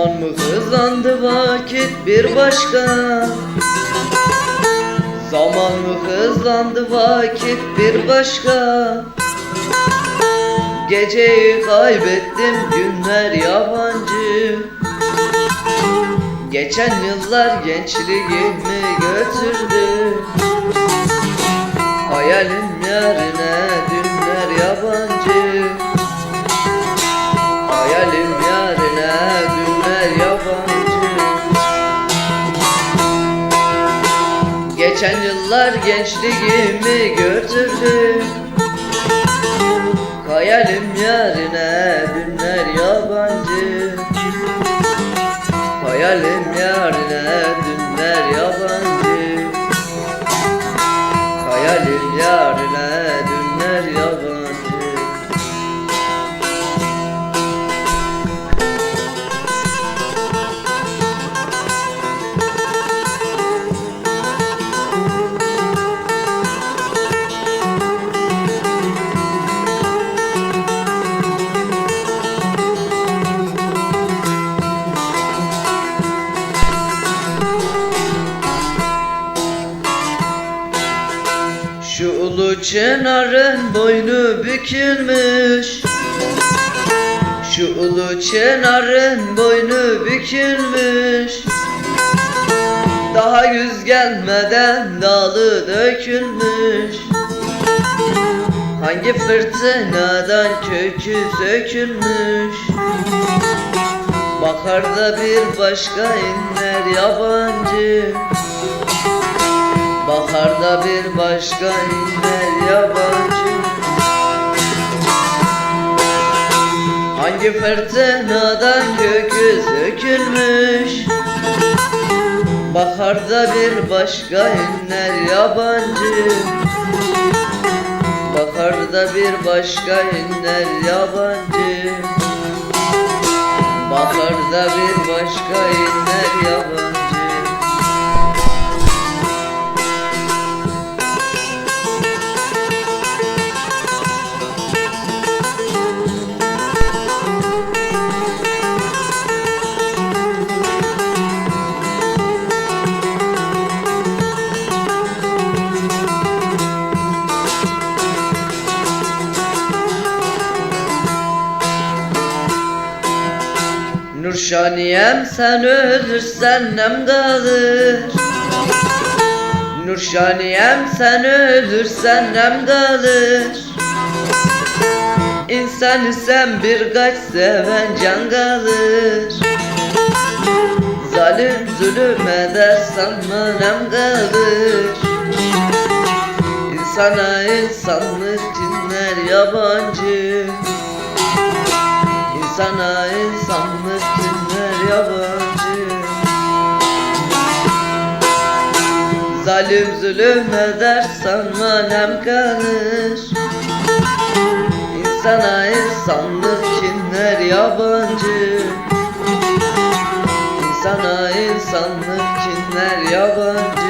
Zaman mı hızlandı vakit bir başka? Zaman mı hızlandı vakit bir başka? Geceyi kaybettim günler yabancı. Geçen yıllar gençliğimi götürdü. Hayalim yarine dünler yabancı. Hayalim yarine Geçen yıllar gençliğimi götürdü. Hayalim yarine dünler yabancı. Hayalim yarine dünler yabancı. Hayalim yarine Şu ulu çınarın boynu bükülmüş. Şu ulu çınarın boynu bükülmüş. Daha yüz gelmeden dalı dökülmüş. Hangi fırtınadan kökü sökülmüş? Baharda bir başka inler yabancı Baharda bir başka inler yabancı. Hangi fırtınadan kökü sökülmüş Baharda bir başka inler yabancı. Baharda bir başka inler yabancı. Baharda bir başka inler yabancı Nurşaniyem sen ölürsen nem kalır Nurşaniyem sen ölürsen nem kalır İnsan isen birkaç seven can kalır. Zalim zulüm eder sanma nem kalır? İnsana insanlık cinler yabancı? İnsana insanlık Zalim zulüm eder sanma nem kalır İnsana insanlık cinler yabancı. İnsana insanlık cinler yabancı